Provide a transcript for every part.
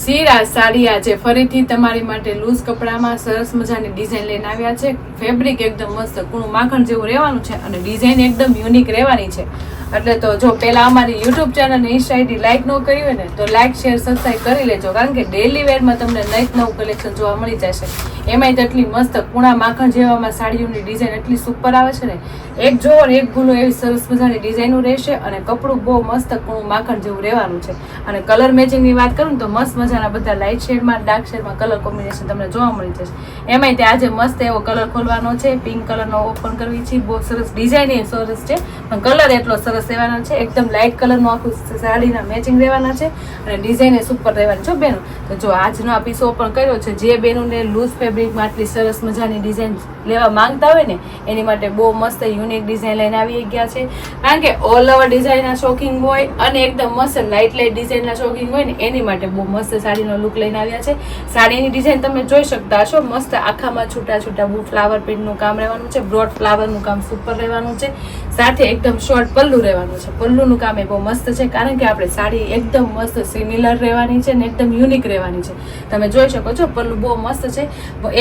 સીરા સાડી આજે ફરીથી તમારી માટે લૂઝ કપડામાં સરસ મજાની ડિઝાઇન લઈને આવ્યા છે. ફેબ્રિક એકદમ મસ્ત કૂણું માખણ જેવું રહેવાનું છે અને ડિઝાઇન એકદમ યુનિક રહેવાની છે. એટલે તો જો પહેલાં અમારી યુટ્યુબ ચેનલ ને ઇન્સ્ટા આઈડી લાઈક ન કરી હોય ને, તો લાઈક શેર સબસ્ક્રાઈબ કરી લેજો. કારણ કે ડેલી વેરમાં તમને નઈ નવું કલેક્શન જોવા મળી જશે. એમાંય તેટલી મસ્ત કૂણા માખણ જેવામાં સાડીઓની ડિઝાઇન એટલી સુપર આવે છે ને, એક જોવો એક ભૂલો એવી સરસ મજાની ડિઝાઇનો રહેશે અને કપડું બહુ મસ્ત કૂણું માખણ જેવું રહેવાનું છે. અને કલર મેચિંગની વાત કરું ને, તો મસ્ત મજાના બધા લાઇટ શેડમાં ડાર્ક શેડમાં કલર કોમ્બિનેશન તમને જોવા મળી જશે. એમાંય તે આજે મસ્ત એવો કલર ખોલવાનો છે. પિંક કલરનો ઓપન કરવી છે. બહુ સરસ ડિઝાઇન એ સરસ છે. પણ કલર એટલો સરસ રહેવાનો છે. એકદમ લાઇટ કલરનું આખું સાડીના મેચિંગ રહેવાના છે અને ડિઝાઇન એ સુપર રહેવાની છે બેનો. તો જો આજનો આ પીસો પણ કર્યો છે, જે બેનોને લૂઝ ફેબ્રિકમાં આટલી સરસ મજાની ડિઝાઇન લેવા માંગતા હોય ને, એની માટે બહુ મસ્ત યુનિક ડિઝાઇન લઈને આવી ગયા છે. કારણ કે ઓલ ઓવર ડિઝાઇનના શોખીન હોય અને એકદમ મસ્ત લાઇટ લાઇટ ડિઝાઇનના શોખીન હોય ને, એની માટે બહુ મસ્ત સાડીનો લુક લઈને આવ્યા છે. સાડીની ડિઝાઇન તમે જોઈ શકતા હશો. મસ્ત આખામાં છૂટા છૂટા બહુ ફ્લાવર પ્રિન્ટનું કામ રહેવાનું છે. બ્રોડ ફ્લાવરનું કામ સુપર રહેવાનું છે. સાથે એકદમ શોર્ટ પલ્લુ રહેવાનું છે. પલ્લુનું કામ એ બહુ મસ્ત છે, કારણ કે આપણે સાડી એકદમ મસ્ત સિમિલર રહેવાની છે ને એકદમ યુનિક રહેવાની છે. તમે જોઈ શકો છો, પલ્લુ બહુ મસ્ત છે.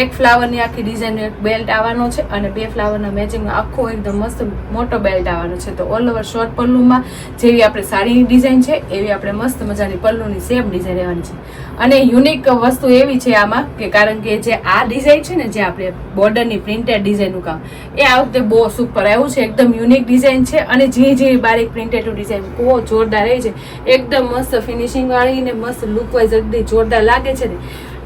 એક ફ્લાવરની આખી ડિઝાઇન એક બેલ્ટ આવવાનો છે અને બે ફ્લાવરના મેચિંગમાં આખો એકદમ મસ્ત મોટો બેલ્ટ આવવાનો છે. તો ઓલ ઓવર શોર્ટ પલ્લુમાં જેવી આપણે સાડીની ડિઝાઇન છે, એવી આપણે મસ્ત મજાની પલ્લુની સેમ ડિઝાઇન રહેવાની છે. અને યુનિક વસ્તુ એવી છે આમાં કે કારણ કે જે આ ડિઝાઇન છે ને, જે આપણે બોર્ડરની પ્રિન્ટેડ ડિઝાઇનનું કામ, એ આ વખતે બહુ સુપર આવ્યું છે. એકદમ યુનિક ડિઝાઇન છે અને જે જે બારીક પ્રિન્ટેડ ડિઝાઇન બહુ જોરદાર રહી છે. એકદમ મસ્ત ફિનિશિંગ વાળી ને મસ્ત લુક વાઇઝ એકદમ જોરદાર લાગે છે ને.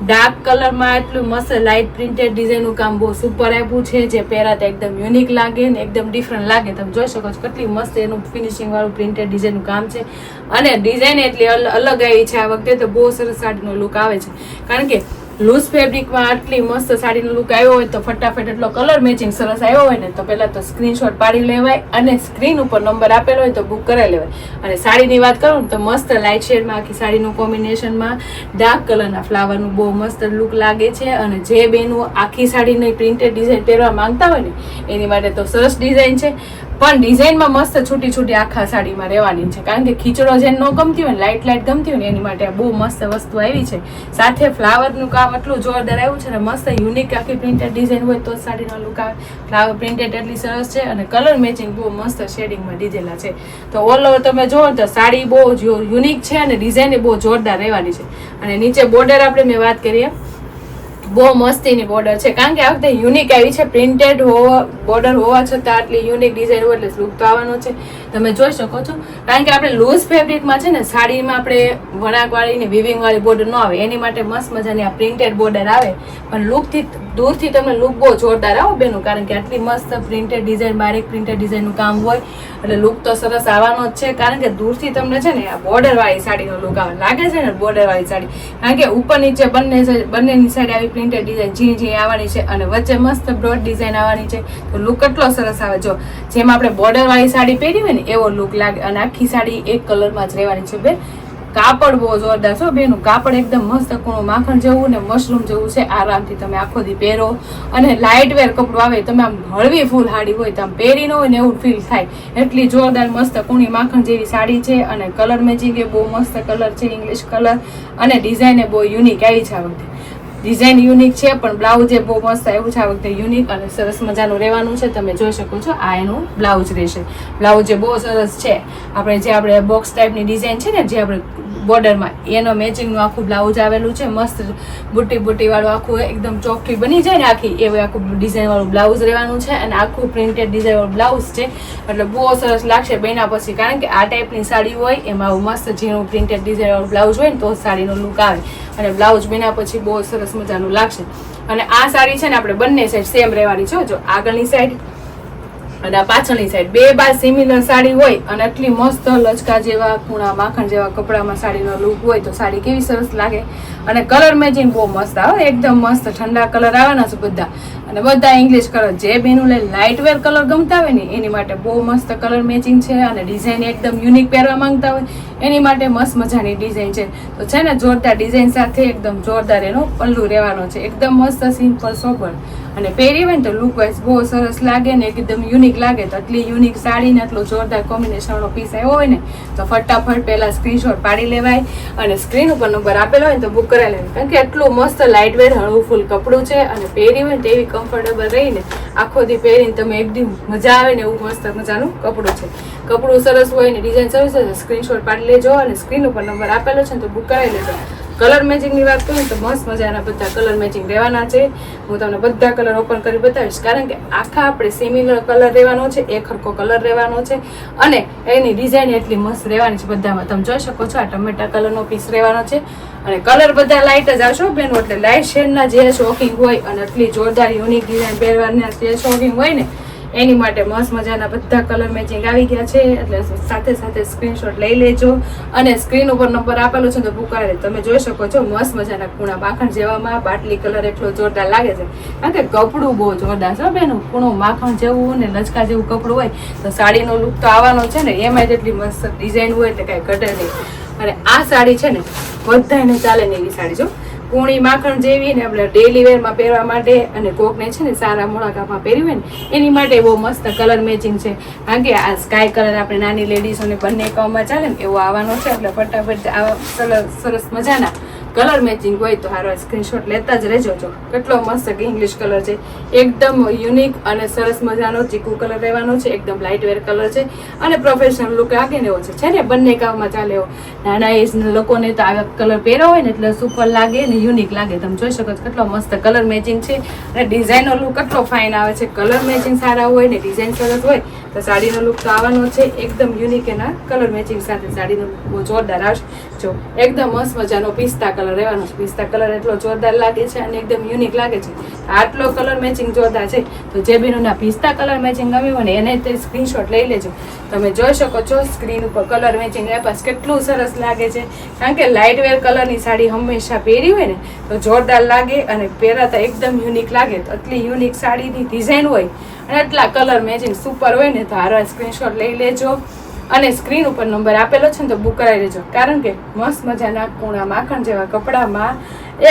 ડાર્ક કલરમાં એટલું મસ્ત લાઇટ પ્રિન્ટેડ ડિઝાઇનનું કામ બહુ સુપર આપ્યું છે, જે પહેરાતા એકદમ યુનિક લાગે ને એકદમ ડિફરન્ટ લાગે. તમે જોઈ શકો છો કેટલી મસ્ત એનું ફિનિશિંગ વાળું પ્રિન્ટેડ ડિઝાઇનનું કામ છે. અને ડિઝાઇન એટલી અલગ આવી છે આ વખતે તો બહુ સરસ સાડીનો લુક આવે છે. કારણ કે લૂઝ ફેબ્રિકમાં આટલી મસ્ત સાડીનો લુક આવ્યો હોય તો ફટાફટ એટલો કલર મેચિંગ સરસ આવ્યો હોય ને તો પહેલાં તો સ્ક્રીનશોટ પાડી લેવાય અને સ્ક્રીન ઉપર નંબર આપેલો હોય તો બુક કરાવી લેવાય. અને સાડીની વાત કરું તો મસ્ત લાઇટ શેડમાં આખી સાડીનું કોમ્બિનેશનમાં ડાર્ક કલરના ફ્લાવરનું બહુ મસ્ત લુક લાગે છે અને જે બેનું આખી સાડીની પ્રિન્ટેડ ડિઝાઇન પહેરવા માંગતા હોય ને, એની માટે તો સરસ ડિઝાઇન છે. પણ ડિઝાઇનમાં મસ્ત છૂટી છૂટી આખા સાડીમાં રહેવાની છે. કારણ કે ખીચડો જેને ન ગમતી હોય ને લાઇટ લાઇટ ગમતી હોય ને એની માટે બહુ મસ્ત વસ્તુ આવી છે. સાથે ફ્લાવરનું કામ એટલું જોરદાર આવ્યું છે ને મસ્ત યુનિક આખી પ્રિન્ટેડ ડિઝાઇન હોય તો જ સાડીનો લુક આવે. ફ્લાવર પ્રિન્ટેડ એટલી સરસ છે અને કલર મેચિંગ બહુ મસ્ત શેડિંગમાં દીધેલા છે. તો ઓલ ઓવર તમે ને તો સાડી બહુ યુનિક છે અને ડિઝાઇન બહુ જોરદાર રહેવાની છે. અને નીચે બોર્ડર આપણે મેં વાત કરીએ બહુ મસ્તીની બોર્ડર છે. કારણ કે આ વખતે યુનિક આવી છે. પ્રિન્ટેડ હોવા બોર્ડર હોવા છતાં આટલી યુનિક ડિઝાઇન હોય એટલે લુક તો આવવાનો છે. તમે જોઈ શકો છો. કારણ કે આપણે લૂઝ ફેબ્રિકમાં છે ને, સાડીમાં આપણે વણાકવાળી ને વિવિંગવાળી બોર્ડર ન આવે. એની માટે મસ્ત મજાની આ પ્રિન્ટેડ બોર્ડર આવે. પણ લુકથી દૂરથી તમને લુક બહુ જોરદાર આવો બેનું. કારણ કે આટલી મસ્ત પ્રિન્ટેડ ડિઝાઇન બારીક પ્રિન્ટેડ ડિઝાઇનનું કામ હોય, એટલે લુક તો સરસ આવવાનો જ છે. કારણ કે દૂરથી તમને છે ને, આ બોર્ડરવાળી સાડીનો લુક આવે. લાગે છે ને બોર્ડરવાળી સાડી. કારણ કે ઉપર નીચે બંને બંનેની સાઈડ આવી પ્રિન્ટેડ ડિઝાઇન ઝીણી ઝીણી આવવાની છે અને વચ્ચે મસ્ત બ્રોડ ડિઝાઇન આવવાની છે. તો લુક કેટલો સરસ આવે. જો જેમ આપણે બોર્ડર વાળી સાડી પહેરી હોય ને, એવો લુક લાગે. અને આખી સાડી એક કલરમાં જ રહેવાની છે બે કાપડ બહુ જોરદાર છે બેનું. કાપડ એકદમ મસ્ત કૂણું માખણ જેવું ને મશરૂમ જેવું છે. આરામથી તમે આખો દી પહેરો. અને લાઇટ વેર કપડું આવે, તમે આમ હળવી ફૂલ સાડી હોય, તો આમ પહેરી ન હોય ને એવું ફીલ થાય. એટલી જોરદાર મસ્ત કૂણી માખણ જેવી સાડી છે અને કલર મેચિંગ એ બહુ મસ્ત કલર છે ઇંગ્લિશ કલર અને ડિઝાઇન એ બહુ યુનિક આવી છે આ ડિઝાઇન યુનિક છે, પણ બ્લાઉઝ એ બહુ મસ્ત આવ્યું છે. આ વખતે યુનિક અને સરસ મજાનું રહેવાનું છે. તમે જોઈ શકો છો, આ એનું બ્લાઉઝ રહેશે. બ્લાઉઝ એ બહુ સરસ છે. આપણે જે આપણે બોક્સ ટાઈપની ડિઝાઇન છે ને, જે આપણે બોર્ડરમાં. એનો મેચિંગનું આખું બ્લાઉઝ આવેલું છે, મસ્ત બુટી બુટીવાળું આખું એકદમ ચોખ્ખી બની જાય ને આખી એવું આખું ડિઝાઇનવાળું બ્લાઉઝ રહેવાનું છે અને આખું પ્રિન્ટેડ ડિઝાઇનવાળું બ્લાઉઝ છે. એટલે બહુ સરસ લાગશે બન્યા પછી, કારણ કે આ ટાઈપની સાડી હોય, એમાં આવું મસ્ત ઝીણું પ્રિન્ટેડ ડિઝાઇનવાળું બ્લાઉઝ હોય ને, તો સાડીનો લુક આવે. અને બ્લાઉઝ બન્યા પછી બહુ સરસ મજાનું લાગશે. અને આ સાડી છે ને, આપણે બંને સાઈડ સેમ રહેવાની છે જો આગળની સાઈડ અને આ પાછળની સાઈડ બે બાર સિમિલર સાડી હોય અને આટલી મસ્ત લચકા જેવા ખૂણા માખણ જેવા કપડામાં સાડીનો લુક હોય તો સાડી કેવી સરસ લાગે. અને કલર મેચિંગ બહુ મસ્ત આવે, એકદમ મસ્ત ઠંડા કલર આવવાના છે બધા. અને બધા ઇંગ્લિશ કલર જે બેનું લાઇટ વેર કલર ગમતા હોય ને, એની માટે બહુ મસ્ત કલર મેચિંગ છે અને ડિઝાઇન એકદમ યુનિક પહેરવા માંગતા હોય. એની માટે મસ્ત મજાની ડિઝાઇન છે. તો છે ને, જોરદાર ડિઝાઇન સાથે એકદમ જોરદાર એનો પલ્લુ રહેવાનો છે. એકદમ મસ્ત સિમ્પલ સોબર અને પહેરી હોય ને તો લુક વાઇઝ બહુ સરસ લાગે ને એકદમ યુનિક લાગે. તો આટલી યુનિક સાડી ને આટલું જોરદાર કોમ્બિનેશનનો પીસ આવ્યો હોય ને, તો ફટાફટ પહેલાં સ્ક્રીનશોટ પાડી લેવાય અને સ્ક્રીન ઉપર નંબર આપેલો હોય ને, તો બુક કરાવી લેવાય. કારણ કે એટલું મસ્ત લાઇટ વેર હળવું કપડું છે અને પહેરી હોય ને તો એવી કમ્ફર્ટેબલ રહીને આખો દી પહેરીને તમે એકદમ મજા આવે ને એવું મસ્ત મજાનું કપડું છે. કપડું સરસ હોય ને ડિઝાઇન સરસ હોય સ્ક્રીનશોટ પાડી લેજો અને સ્ક્રીન ઉપર નંબર આપેલો છે તો બુક કરાવી લેજો. કલર મેચિંગની વાત કરું તો મસ્ત મજાના બધા કલર મેચિંગ રહેવાના છે. હું તમને બધા કલર ઓપન કરી બતાવીશ. કારણ કે આખા આપણે સિમિલર કલર રહેવાનો છે, એક હરખો કલર રહેવાનો છે અને એની ડિઝાઇન એટલી મસ્ત રહેવાની છે બધામાં. તમે જોઈ શકો છો આ ટમેટા કલરનો પીસ રહેવાનો છે. અને કલર બધા લાઇટ જ આવશો બેન. એટલે લાઇટ શેડના જે શોકિંગ હોય અને એટલી જોરદાર યુનિક ડિઝાઇન પહેરવાના જે શોકિંગ હોય ને એની માટે મસ્ત મજાના બધા કલર મેચિંગ આવી ગયા છે. એટલે સાથે સાથે સ્ક્રીનશોટ લઈ લેજો. અને સ્ક્રીન ઉપર નંબર આપેલો છે તો બુક કરાવી તમે જોઈ શકો છો, મસ્ત મજાના કૂણા માખણ જેવામાં બાટલી કલર એટલો જોરદાર લાગે છે. કારણ કે કપડું બહુ જોરદાર છે બેન. કૂણું માખણ જેવું ને લચકા જેવું કપડું હોય, તો સાડીનો લુક તો આવવાનો છે ને. એમાં જેટલી મસ્ત ડિઝાઇન હોય એટલે કાંઈ ઘટે નહીં. અને આ સાડી છે ને બધાને ચાલે ને એવી સાડી જો કૂણી માખણ જેવી ને આપણે ડેલી વેરમાં પહેરવા માટે અને કોકને છે ને સારા મોળાકામાં પહેર્યું હોય ને, એની માટે બહુ મસ્ત કલર મેચિંગ છે. કારણ કે આ સ્કાય કલર આપણે નાની લેડીઝોને બંને કામમાં ચાલે ને, એવો આવવાનો છે. એટલે ફટાફટ આવા સરસ મજાના કલર મેચિંગ હોય તો હારો સ્ક્રીનશોટ લેતા જ રહેજો જો. કેટલો મસ્ત ઇંગ્લિશ કલર છે. એકદમ યુનિક અને સરસ મજાનો ચીકુ કલર રહેવાનો છે. એકદમ લાઇટ વેર કલર છે. અને પ્રોફેશનલ લુક લાગે એવો છે. છે ને બંને કામમાં ચાલે એવો. નાના એજ લોકોને તો આવા કલર પહેરો હોય ને એટલે સુપર લાગે ને યુનિક લાગે. તમે જોઈ શકો છો કેટલો મસ્ત કલર મેચિંગ છે. અને ડિઝાઇનનો લુક કેટલો ફાઇન આવે છે. કલર મેચિંગ સારા હોય ને ડિઝાઇન સરસ હોય તો સાડીનો લુક તો આવવાનો છે. એકદમ યુનિક એના કલર મેચિંગ સાથે સાડીનો લુક બહુ જોરદાર આવશે. જો, એકદમ મસ્ત મજાનો પિસ્તા કલર રહેવાનો છે. પિસ્તા કલર એટલો જોરદાર લાગે છે અને એકદમ યુનિક લાગે છે. આટલો કલર મેચિંગ જોરદાર છે. તો જે બેનોના પિસ્તા કલર મેચિંગ ગમ્યું હોય ને એને તે સ્ક્રીનશોટ લઈ લેજો. તમે જોઈ શકો છો સ્ક્રીન ઉપર કલર મેચિંગ આપ્યા કેટલું સરસ લાગે છે. કારણ કે લાઇટ વેર કલરની સાડી હંમેશા પહેરી હોય ને તો જોરદાર લાગે અને પહેરાતા એકદમ યુનિક લાગે. તો આટલી યુનિક સાડીની ડિઝાઇન હોય અને આટલા કલર મેચિંગ સુપર હોય ને તો હારા સ્ક્રીનશોટ લઈ લેજો. અને સ્ક્રીન ઉપર નંબર આપેલો છે ને તો બુક કરાવી દેજો. કારણ કે મસ્ત મજાના કૂણા માખણ જેવા કપડામાં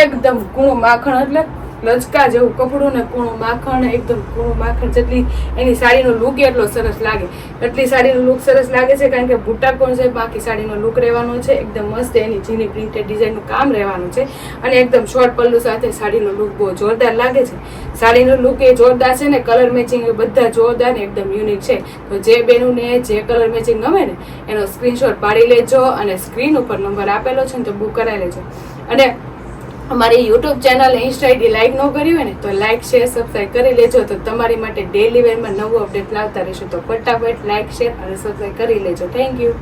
એકદમ કૂણું માખણ એટલે લચકા જેવું કપડું ને કૂણું માખણ, એકદમ કૂણું માખણ જેટલી એની સાડીનો લુક એટલો સરસ લાગે. એટલી સાડીનો લુક સરસ લાગે છે કારણ કે બુટ્ટા કોણ છે? બાકી સાડીનો લુક રહેવાનો છે. એકદમ મસ્ત એની ઝીણી પ્રિન્ટેડ ડિઝાઇનનું કામ રહેવાનું છે. અને એકદમ શોર્ટ પલ્લુ સાથે સાડીનો લુક બહુ જોરદાર લાગે છે. સાડીનો લુક એ જોરદાર છે ને કલર મેચિંગ એ બધા જોરદાર ને એકદમ યુનિક છે. તો જે બહેનોને જે કલર મેચિંગ ગમે ને એનો સ્ક્રીનશોટ પાડી લેજો અને સ્ક્રીન ઉપર નંબર આપેલો છે ને તો બુક કરાવી લેજો. અને અમારી YouTube channel insta ID like ન કરી હોય ને, તો લાઈક શેર સબસ્ક્રાઈબ કરી લેજો. તો તમારી માટે ડેલી વેરમાં નવું અપડેટ લાવતા રહેશું. તો ફટાફટ લાઈક શેર અને સબસ્ક્રાઈબ કરી લેજો. Thank you